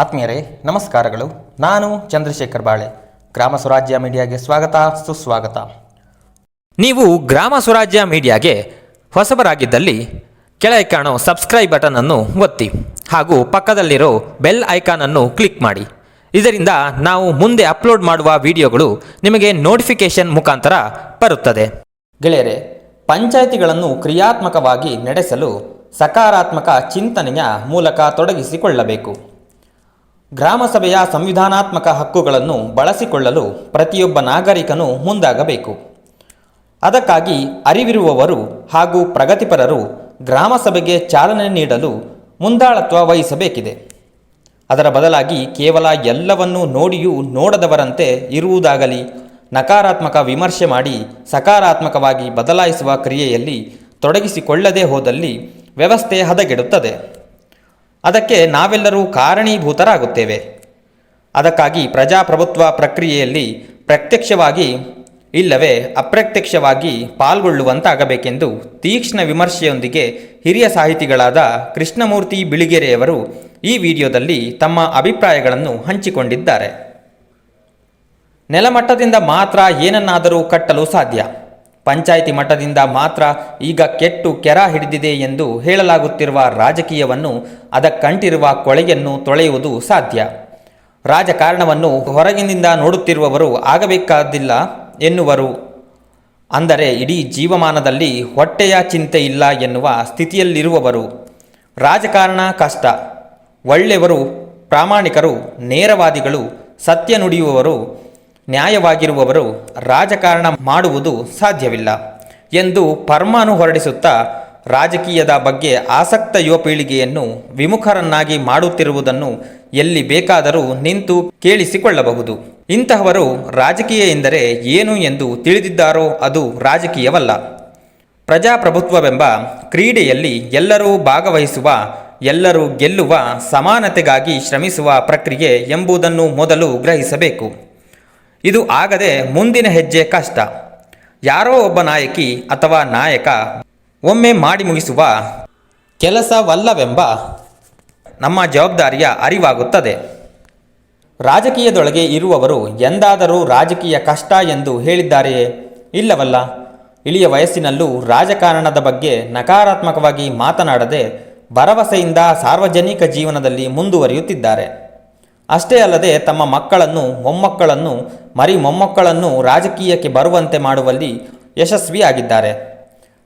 ಆತ್ಮೀಯರೇ ನಮಸ್ಕಾರಗಳು. ನಾನು ಚಂದ್ರಶೇಖರ್ ಬಾಳೆ. ಗ್ರಾಮ ಸ್ವರಾಜ್ಯ ಮೀಡಿಯಾಗೆ ಸ್ವಾಗತ ಸುಸ್ವಾಗತ. ನೀವು ಗ್ರಾಮ ಸ್ವರಾಜ್ಯ ಮೀಡಿಯಾಗೆ ಹೊಸಬರಾಗಿದ್ದಲ್ಲಿ ಕೆಳಗೆ ಕಾಣೋ ಸಬ್ಸ್ಕ್ರೈಬ್ ಬಟನ್ ಅನ್ನು ಒತ್ತಿ ಹಾಗೂ ಪಕ್ಕದಲ್ಲಿರೋ ಬೆಲ್ ಐಕಾನ್ ಅನ್ನು ಕ್ಲಿಕ್ ಮಾಡಿ. ಇದರಿಂದ ನಾವು ಮುಂದೆ ಅಪ್ಲೋಡ್ ಮಾಡುವ ವಿಡಿಯೋಗಳು ನಿಮಗೆ ನೋಟಿಫಿಕೇಶನ್ ಮುಖಾಂತರ ಬರುತ್ತದೆ. ಗೆಳೆಯರೆ ಪಂಚಾಯಿತಿಗಳನ್ನು ಕ್ರಿಯಾತ್ಮಕವಾಗಿ ನಡೆಸಲು ಸಕಾರಾತ್ಮಕ ಚಿಂತನೆಯ ಮೂಲಕ ತೊಡಗಿಸಿಕೊಳ್ಳಬೇಕು. ಗ್ರಾಮಸಭೆಯ ಸಂವಿಧಾನಾತ್ಮಕ ಹಕ್ಕುಗಳನ್ನು ಬಳಸಿಕೊಳ್ಳಲು ಪ್ರತಿಯೊಬ್ಬ ನಾಗರಿಕನು ಮುಂದಾಗಬೇಕು. ಅದಕ್ಕಾಗಿ ಅರಿವಿರುವವರು ಹಾಗೂ ಪ್ರಗತಿಪರರು ಗ್ರಾಮಸಭೆಗೆ ಚಾಲನೆ ನೀಡಲು ಮುಂದಾಳತ್ವ ವಹಿಸಬೇಕಿದೆ. ಅದರ ಬದಲಾಗಿ ಕೇವಲ ಎಲ್ಲವನ್ನೂ ನೋಡಿಯೂ ನೋಡದವರಂತೆ ಇರುವುದಾಗಲಿ, ನಕಾರಾತ್ಮಕ ವಿಮರ್ಶೆ ಮಾಡಿ ಸಕಾರಾತ್ಮಕವಾಗಿ ಬದಲಾಯಿಸುವ ಕ್ರಿಯೆಯಲ್ಲಿ ತೊಡಗಿಸಿಕೊಳ್ಳದೇ ಹೋದಲ್ಲಿ ವ್ಯವಸ್ಥೆ ಹದಗೆಡುತ್ತದೆ. ಅದಕ್ಕೆ ನಾವೆಲ್ಲರೂ ಕಾರಣೀಭೂತರಾಗುತ್ತೇವೆ. ಅದಕ್ಕಾಗಿ ಪ್ರಜಾಪ್ರಭುತ್ವ ಪ್ರಕ್ರಿಯೆಯಲ್ಲಿ ಪ್ರತ್ಯಕ್ಷವಾಗಿ ಇಲ್ಲವೇ ಅಪ್ರತ್ಯಕ್ಷವಾಗಿ ಪಾಲ್ಗೊಳ್ಳುವಂತಾಗಬೇಕೆಂದು ತೀಕ್ಷ್ಣ ವಿಮರ್ಶೆಯೊಂದಿಗೆ ಹಿರಿಯ ಸಾಹಿತಿಗಳಾದ ಕೃಷ್ಣಮೂರ್ತಿ ಬಿಳಿಗೆರೆಯವರು ಈ ವಿಡಿಯೋದಲ್ಲಿ ತಮ್ಮ ಅಭಿಪ್ರಾಯಗಳನ್ನು ಹಂಚಿಕೊಂಡಿದ್ದಾರೆ. ನೆಲಮಟ್ಟದಿಂದ ಮಾತ್ರ ಏನನ್ನಾದರೂ ಕಟ್ಟಲು ಸಾಧ್ಯ. ಪಂಚಾಯಿತಿ ಮಟ್ಟದಿಂದ ಮಾತ್ರ ಈಗ ಕೆಟ್ಟು ಕೆರ ಹಿಡಿದಿದೆ ಎಂದು ಹೇಳಲಾಗುತ್ತಿರುವ ರಾಜಕೀಯವನ್ನು ಅದಕ್ಕಂಟಿರುವ ಕೊಳೆಯನ್ನು ತೊಳೆಯುವುದು ಸಾಧ್ಯ. ರಾಜಕಾರಣವನ್ನು ಹೊರಗಿನಿಂದ ನೋಡುತ್ತಿರುವವರು ಆಗಬೇಕಾದಿಲ್ಲ ಎನ್ನುವರು. ಅಂದರೆ ಇಡೀ ಜೀವಮಾನದಲ್ಲಿ ಹೊಟ್ಟೆಯ ಚಿಂತೆ ಇಲ್ಲ ಎನ್ನುವ ಸ್ಥಿತಿಯಲ್ಲಿರುವವರು. ರಾಜಕಾರಣ ಕಷ್ಟ. ಒಳ್ಳೆಯವರು, ಪ್ರಾಮಾಣಿಕರು, ನೇರವಾದಿಗಳು, ಸತ್ಯ ನುಡಿಯುವವರು ನ್ಯಾಯವಾಗಿರುವವರು ರಾಜಕಾರಣ ಮಾಡುವುದು ಸಾಧ್ಯವಿಲ್ಲ ಎಂದು ಪರ್ಮಾನು ಹೊರಡಿಸುತ್ತಾ ರಾಜಕೀಯದ ಬಗ್ಗೆ ಆಸಕ್ತ ಯುವ ಪೀಳಿಗೆಯನ್ನು ವಿಮುಖರನ್ನಾಗಿ ಮಾಡುತ್ತಿರುವುದನ್ನು ಎಲ್ಲಿ ಬೇಕಾದರೂ ನಿಂತು ಕೇಳಿಸಿಕೊಳ್ಳಬಹುದು. ಇಂತಹವರು ರಾಜಕೀಯ ಎಂದರೆ ಏನು ಎಂದು ತಿಳಿದಿದ್ದಾರೋ ಅದು ರಾಜಕೀಯವಲ್ಲ. ಪ್ರಜಾಪ್ರಭುತ್ವವೆಂಬ ಕ್ರೀಡೆಯಲ್ಲಿ ಎಲ್ಲರೂ ಭಾಗವಹಿಸುವ, ಎಲ್ಲರೂ ಗೆಲ್ಲುವ, ಸಮಾನತೆಗಾಗಿ ಶ್ರಮಿಸುವ ಪ್ರಕ್ರಿಯೆ ಎಂಬುದನ್ನು ಮೊದಲು ಗ್ರಹಿಸಬೇಕು. ಇದು ಆಗದೆ ಮುಂದಿನ ಹೆಜ್ಜೆ ಕಷ್ಟ. ಯಾರೋ ಒಬ್ಬ ನಾಯಕಿ ಅಥವಾ ನಾಯಕ ಒಮ್ಮೆ ಮಾಡಿ ಮುಗಿಸುವ ಕೆಲಸವಲ್ಲವೆಂಬ ನಮ್ಮ ಜವಾಬ್ದಾರಿಯ ಅರಿವಾಗುತ್ತದೆ. ರಾಜಕೀಯದೊಳಗೆ ಇರುವವರು ಎಂದಾದರೂ ರಾಜಕೀಯ ಕಷ್ಟ ಎಂದು ಹೇಳಿದ್ದಾರೆಯೇ ಇಲ್ಲವಲ್ಲ? ಇಳಿಯ ವಯಸ್ಸಿನಲ್ಲೂ ರಾಜಕಾರಣದ ಬಗ್ಗೆ ನಕಾರಾತ್ಮಕವಾಗಿ ಮಾತನಾಡದೆ ಭರವಸೆಯಿಂದ ಸಾರ್ವಜನಿಕ ಜೀವನದಲ್ಲಿ ಮುಂದುವರಿಯುತ್ತಿದ್ದಾರೆ. ಅಷ್ಟೇ ಅಲ್ಲದೆ ತಮ್ಮ ಮಕ್ಕಳನ್ನು, ಮೊಮ್ಮಕ್ಕಳನ್ನು, ಮರಿ ಮೊಮ್ಮಕ್ಕಳನ್ನು ರಾಜಕೀಯಕ್ಕೆ ಬರುವಂತೆ ಮಾಡುವಲ್ಲಿ ಯಶಸ್ವಿಯಾಗಿದ್ದಾರೆ.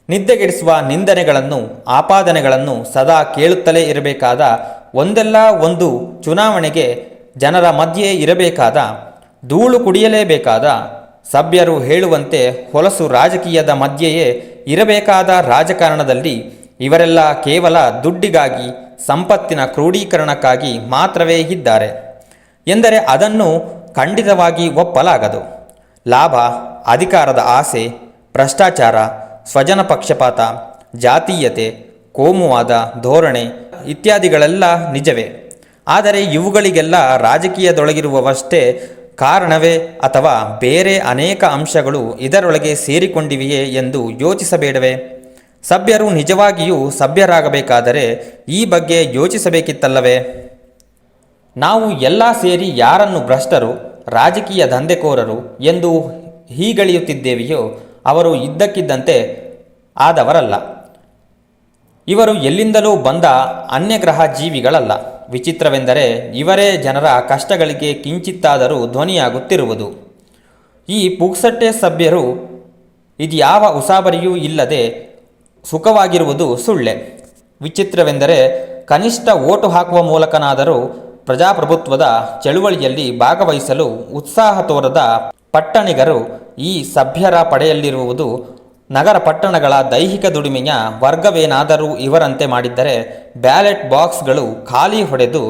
ನಿದ್ದೆಗೆಡಿಸುವ ನಿಂದನೆಗಳನ್ನು, ಆಪಾದನೆಗಳನ್ನು ಸದಾ ಕೇಳುತ್ತಲೇ ಇರಬೇಕಾದ ಒಂದಲ್ಲ ಒಂದು ಚುನಾವಣೆಗೆ ಜನರ ಮಧ್ಯೆ ಇರಬೇಕಾದ, ಧೂಳು ಕುಡಿಯಲೇಬೇಕಾದ, ಸಭ್ಯರು ಹೇಳುವಂತೆ ಹೊಲಸು ರಾಜಕೀಯದ ಮಧ್ಯೆಯೇ ಇರಬೇಕಾದ ರಾಜಕಾರಣದಲ್ಲಿ ಇವರೆಲ್ಲ ಕೇವಲ ದುಡ್ಡಿಗಾಗಿ, ಸಂಪತ್ತಿನ ಕ್ರೋಢೀಕರಣಕ್ಕಾಗಿ ಮಾತ್ರವೇ ಇದ್ದಾರೆ. ಎಂದರೆ ಅದನ್ನು ಖಂಡಿತವಾಗಿ ಒಪ್ಪಲಾಗದು. ಲಾಭ, ಅಧಿಕಾರದ ಆಸೆ, ಭ್ರಷ್ಟಾಚಾರ, ಸ್ವಜನ ಪಕ್ಷಪಾತ, ಜಾತೀಯತೆ, ಕೋಮುವಾದ ಧೋರಣೆ ಇತ್ಯಾದಿಗಳೆಲ್ಲ ನಿಜವೇ. ಆದರೆ ಇವುಗಳಿಗೆಲ್ಲ ರಾಜಕೀಯದೊಳಗಿರುವವಷ್ಟೇ ಕಾರಣವೇ ಅಥವಾ ಬೇರೆ ಅನೇಕ ಅಂಶಗಳು ಇದರೊಳಗೆ ಸೇರಿಕೊಂಡಿವೆಯೇ ಎಂದು ಯೋಚಿಸಬೇಡವೇ. ಸಭ್ಯರು ನಿಜವಾಗಿಯೂ ಸಭ್ಯರಾಗಬೇಕಾದರೆ ಈ ಬಗ್ಗೆ ಯೋಚಿಸಬೇಕಿತ್ತಲ್ಲವೇ? ನಾವು ಎಲ್ಲ ಸೇರಿ ಯಾರನ್ನು ಭ್ರಷ್ಟರು, ರಾಜಕೀಯ ದಂಧೆಕೋರರು ಎಂದು ಹೀಗಳಿಯುತ್ತಿದ್ದೇವೆಯೋ ಅವರು ಇದ್ದಕ್ಕಿದ್ದಂತೆ ಆದವರಲ್ಲ. ಇವರು ಎಲ್ಲಿಂದಲೂ ಬಂದ ಅನ್ಯಗ್ರಹ ಜೀವಿಗಳಲ್ಲ. ವಿಚಿತ್ರವೆಂದರೆ ಇವರೇ ಜನರ ಕಷ್ಟಗಳಿಗೆ ಕಿಂಚಿತ್ತಾದರೂ ಧ್ವನಿಯಾಗುತ್ತಿರುವುದು. ಈ ಪುಕ್ಸಟ್ಟೆ ಸಭ್ಯರು ಇದ್ಯಾವ ಉಸಾಬರಿಯೂ ಇಲ್ಲದೆ ಸುಖವಾಗಿರುವುದು ಸುಳ್ಳೆ. ವಿಚಿತ್ರವೆಂದರೆ ಕನಿಷ್ಠ ಓಟು ಹಾಕುವ ಮೂಲಕನಾದರೂ ಪ್ರಜಾಪ್ರಭುತ್ವದ ಚಳುವಳಿಯಲ್ಲಿ ಭಾಗವಹಿಸಲು ಉತ್ಸಾಹ ತೋರದ ಪಟ್ಟಣಿಗರು ಈ ಸಭ್ಯರ ಪಡೆಯಲ್ಲಿರುವುದು ನಗರ ಪಟ್ಟಣಗಳ ದೈಹಿಕ ದುಡಿಮೆಯ ವರ್ಗವೇನಾದರೂ ಇವರಂತೆ ಮಾಡಿದ್ದರೆ ಬ್ಯಾಲೆಟ್ ಬಾಕ್ಸ್ಗಳು ಖಾಲಿ ಹೊಡೆದು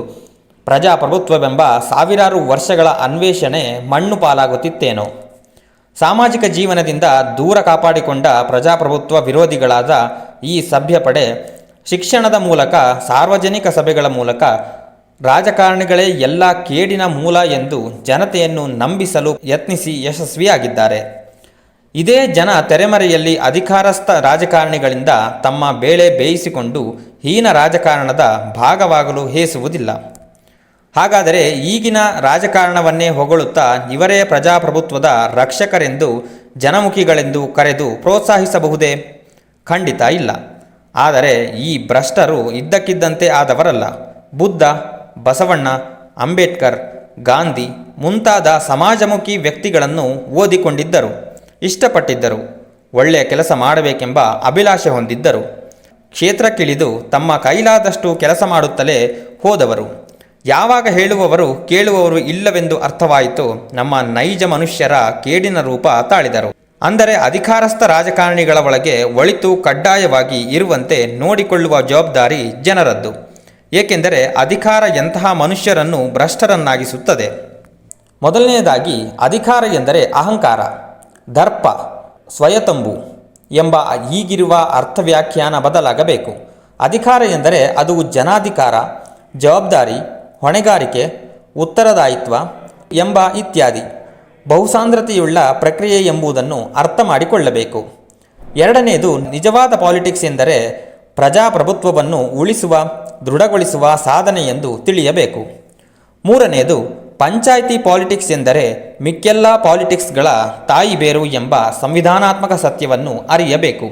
ಪ್ರಜಾಪ್ರಭುತ್ವವೆಂಬ ಸಾವಿರಾರು ವರ್ಷಗಳ ಅನ್ವೇಷಣೆ ಮಣ್ಣು ಪಾಲಾಗುತ್ತಿತ್ತೇನೋ. ಸಾಮಾಜಿಕ ಜೀವನದಿಂದ ದೂರ ಕಾಪಾಡಿಕೊಂಡ ಪ್ರಜಾಪ್ರಭುತ್ವ ವಿರೋಧಿಗಳಾದ ಈ ಸಭ್ಯ ಪಡೆ ಶಿಕ್ಷಣದ ಮೂಲಕ ಸಾರ್ವಜನಿಕ ಸಭೆಗಳ ಮೂಲಕ ರಾಜಕಾರಣಿಗಳೇ ಎಲ್ಲ ಕೇಡಿನ ಮೂಲ ಎಂದು ಜನತೆಯನ್ನು ನಂಬಿಸಲು ಯತ್ನಿಸಿ ಯಶಸ್ವಿಯಾಗಿದ್ದಾರೆ. ಇದೇ ಜನ ತೆರೆಮರೆಯಲ್ಲಿ ಅಧಿಕಾರಸ್ಥ ರಾಜಕಾರಣಿಗಳಿಂದ ತಮ್ಮ ಬೇಳೆ ಬೇಯಿಸಿಕೊಂಡು ಹೀನ ರಾಜಕಾರಣದ ಭಾಗವಾಗಲು ಹೇಸುವುದಿಲ್ಲ. ಹಾಗಾದರೆ ಈಗಿನ ರಾಜಕಾರಣವನ್ನೇ ಹೊಗಳುತ್ತಾ ಇವರೇ ಪ್ರಜಾಪ್ರಭುತ್ವದ ರಕ್ಷಕರೆಂದು ಜನಮುಖಿಗಳೆಂದು ಕರೆದು ಪ್ರೋತ್ಸಾಹಿಸಬಹುದೇ? ಖಂಡಿತ ಇಲ್ಲ. ಆದರೆ ಈ ಭ್ರಷ್ಟರು ಇದ್ದಕ್ಕಿದ್ದಂತೆ ಆದವರಲ್ಲ. ಬುದ್ಧ ಬಸವಣ್ಣ, ಅಂಬೇಡ್ಕರ್, ಗಾಂಧಿ ಮುಂತಾದ ಸಮಾಜಮುಖಿ ವ್ಯಕ್ತಿಗಳನ್ನು ಓದಿಕೊಂಡಿದ್ದರು, ಇಷ್ಟಪಟ್ಟಿದ್ದರು, ಒಳ್ಳೆಯ ಕೆಲಸ ಮಾಡಬೇಕೆಂಬ ಅಭಿಲಾಷೆ ಹೊಂದಿದ್ದರು. ಕ್ಷೇತ್ರಕ್ಕಿಳಿದು ತಮ್ಮ ಕೈಲಾದಷ್ಟು ಕೆಲಸ ಮಾಡುತ್ತಲೇ ಹೋದವರು. ಯಾವಾಗ ಹೇಳುವವರು ಕೇಳುವವರು ಇಲ್ಲವೆಂದು ಅರ್ಥವಾಯಿತು ನಮ್ಮ ನೈಜ ಮನುಷ್ಯರ ಕೇಡಿನ ರೂಪ ತಾಳಿದರು. ಅಂದರೆ ಅಧಿಕಾರಸ್ಥ ರಾಜಕಾರಣಿಗಳ ಒಳಗೆ ಒಳಿತು ಕಡ್ಡಾಯವಾಗಿ ಇರುವಂತೆ ನೋಡಿಕೊಳ್ಳುವ ಜವಾಬ್ದಾರಿ ಜನರದ್ದು. ಏಕೆಂದರೆ ಅಧಿಕಾರ ಎಂತಹ ಮನುಷ್ಯರನ್ನು ಭ್ರಷ್ಟರನ್ನಾಗಿಸುತ್ತದೆ. ಮೊದಲನೆಯದಾಗಿ, ಅಧಿಕಾರ ಎಂದರೆ ಅಹಂಕಾರ, ದರ್ಪ, ಸ್ವಯತಂಬು ಎಂಬ ಈಗಿರುವ ಅರ್ಥವ್ಯಾಖ್ಯಾನ ಬದಲಾಗಬೇಕು. ಅಧಿಕಾರ ಎಂದರೆ ಅದು ಜನಾಧಿಕಾರ, ಜವಾಬ್ದಾರಿ, ಹೊಣೆಗಾರಿಕೆ, ಉತ್ತರದಾಯಿತ್ವ ಎಂಬ ಇತ್ಯಾದಿ. ಬಹುಸಾಂದ್ರತೆಯುಳ್ಳ ಪ್ರಕ್ರಿಯೆ ಎಂಬುದನ್ನು ಅರ್ಥ ಮಾಡಿಕೊಳ್ಳಬೇಕು. ಎರಡನೆಯದು ನಿಜವಾದ ಪಾಲಿಟಿಕ್ಸ್ ಎಂದರೆ ಪ್ರಜಾಪ್ರಭುತ್ವವನ್ನು ಉಳಿಸುವ, ದೃಢಗೊಳಿಸುವ ಸಾಧನೆ ಎಂದು ತಿಳಿಯಬೇಕು. ಮೂರನೆಯದು ಪಂಚಾಯಿತಿ ಪಾಲಿಟಿಕ್ಸ್ ಎಂದರೆ ಮಿಕ್ಕೆಲ್ಲ ಪಾಲಿಟಿಕ್ಸ್ಗಳ ತಾಯಿ ಬೇರು ಎಂಬ ಸಂವಿಧಾನಾತ್ಮಕ ಸತ್ಯವನ್ನು ಅರಿಯಬೇಕು.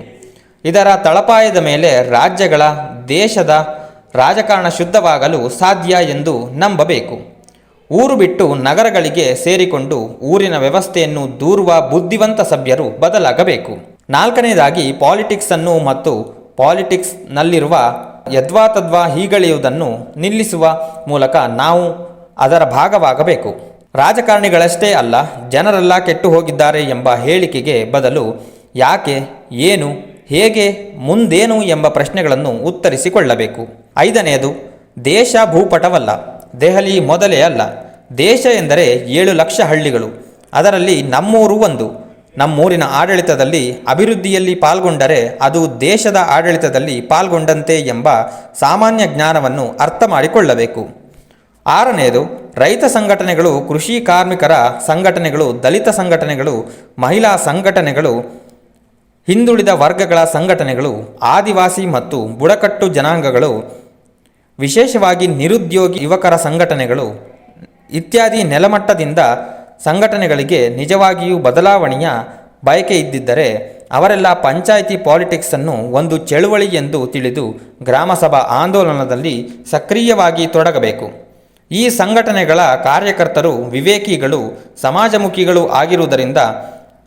ಇದರ ತಳಪಾಯದ ಮೇಲೆ ರಾಜ್ಯಗಳ, ದೇಶದ ರಾಜಕಾರಣ ಶುದ್ಧವಾಗಲು ಸಾಧ್ಯ ಎಂದು ನಂಬಬೇಕು. ಊರು ಬಿಟ್ಟು ನಗರಗಳಿಗೆ ಸೇರಿಕೊಂಡು ಊರಿನ ವ್ಯವಸ್ಥೆಯನ್ನು ದೂರುವ ಬುದ್ಧಿವಂತ ಸಭ್ಯರು ಬದಲಾಗಬೇಕು. ನಾಲ್ಕನೆಯದಾಗಿ ಪಾಲಿಟಿಕ್ಸನ್ನು ಮತ್ತು ಪಾಲಿಟಿಕ್ಸ್ನಲ್ಲಿರುವ ಯದ್ವಾತದ್ವಾ ಹೀಗಳೆಯುವುದನ್ನು ನಿಲ್ಲಿಸುವ ಮೂಲಕ ನಾವು ಅದರ ಭಾಗವಾಗಬೇಕು. ರಾಜಕಾರಣಿಗಳಷ್ಟೇ ಅಲ್ಲ, ಜನರೆಲ್ಲ ಕೆಟ್ಟು ಹೋಗಿದ್ದಾರೆ ಎಂಬ ಹೇಳಿಕೆಗೆ ಬದಲು ಯಾಕೆ, ಏನು, ಹೇಗೆ, ಮುಂದೇನು ಎಂಬ ಪ್ರಶ್ನೆಗಳನ್ನು ಉತ್ತರಿಸಿಕೊಳ್ಳಬೇಕು. ಐದನೆಯದು, ದೇಶ ಭೂಪಟವಲ್ಲ, ದೆಹಲಿ ಮೊದಲೇ ಅಲ್ಲ. ದೇಶ ಎಂದರೆ ಏಳು ಲಕ್ಷ ಹಳ್ಳಿಗಳು, ಅದರಲ್ಲಿ ನಮ್ಮೂರು ಒಂದು. ನಮ್ಮೂರಿನ ಆಡಳಿತದಲ್ಲಿ ಅಭಿವೃದ್ಧಿಯಲ್ಲಿ ಪಾಲ್ಗೊಂಡರೆ ಅದು ದೇಶದ ಆಡಳಿತದಲ್ಲಿ ಪಾಲ್ಗೊಂಡಂತೆ ಎಂಬ ಸಾಮಾನ್ಯ ಜ್ಞಾನವನ್ನು ಅರ್ಥ ಮಾಡಿಕೊಳ್ಳಬೇಕು. ಆರನೆಯದು ರೈತ ಸಂಘಟನೆಗಳು, ಕೃಷಿ ಕಾರ್ಮಿಕರ ಸಂಘಟನೆಗಳು, ದಲಿತ ಸಂಘಟನೆಗಳು, ಮಹಿಳಾ ಸಂಘಟನೆಗಳು, ಹಿಂದುಳಿದ ವರ್ಗಗಳ ಸಂಘಟನೆಗಳು, ಆದಿವಾಸಿ ಮತ್ತು ಬುಡಕಟ್ಟು ಜನಾಂಗಗಳು, ವಿಶೇಷವಾಗಿ ನಿರುದ್ಯೋಗಿ ಯುವಕರ ಸಂಘಟನೆಗಳು ಇತ್ಯಾದಿ ನೆಲಮಟ್ಟದಿಂದ ಸಂಘಟನೆಗಳಿಗೆ ನಿಜವಾಗಿಯೂ ಬದಲಾವಣೆಯ ಬಯಕೆ ಇದ್ದಿದ್ದರೆ ಅವರೆಲ್ಲ ಪಂಚಾಯಿತಿ ಪಾಲಿಟಿಕ್ಸನ್ನು ಒಂದು ಚಳುವಳಿ ಎಂದು ತಿಳಿದು ಗ್ರಾಮಸಭಾ ಆಂದೋಲನದಲ್ಲಿ ಸಕ್ರಿಯವಾಗಿ ತೊಡಗಬೇಕು. ಈ ಸಂಘಟನೆಗಳ ಕಾರ್ಯಕರ್ತರು ವಿವೇಕಿಗಳು, ಸಮಾಜಮುಖಿಗಳು ಆಗಿರುವುದರಿಂದ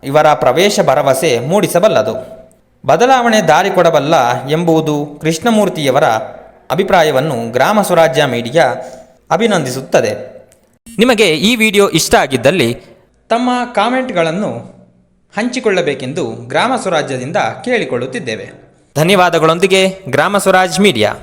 ಇವರ ಪ್ರವೇಶ ಭರವಸೆ ಮೂಡಿಸಬಲ್ಲದು. ಬದಲಾವಣೆ ದಾರಿ ಕೊಡಬಲ್ಲ ಎಂಬುದು ಕೃಷ್ಣಮೂರ್ತಿಯವರ ಅಭಿಪ್ರಾಯವನ್ನು ಗ್ರಾಮ ಸ್ವರಾಜ್ಯ ಮೀಡಿಯಾ ಅಭಿನಂದಿಸುತ್ತದೆ. ನಿಮಗೆ ಈ ವಿಡಿಯೋ ಇಷ್ಟ ಆಗಿದ್ದಲ್ಲಿ ತಮ್ಮ ಕಾಮೆಂಟ್ಗಳನ್ನು ಹಂಚಿಕೊಳ್ಳಬೇಕೆಂದು ಗ್ರಾಮ ಸ್ವರಾಜ್ಯದಿಂದ ಕೇಳಿಕೊಳ್ಳುತ್ತಿದ್ದೇವೆ. ಧನ್ಯವಾದಗಳೊಂದಿಗೆ ಗ್ರಾಮ ಸ್ವರಾಜ್ ಮೀಡಿಯಾ.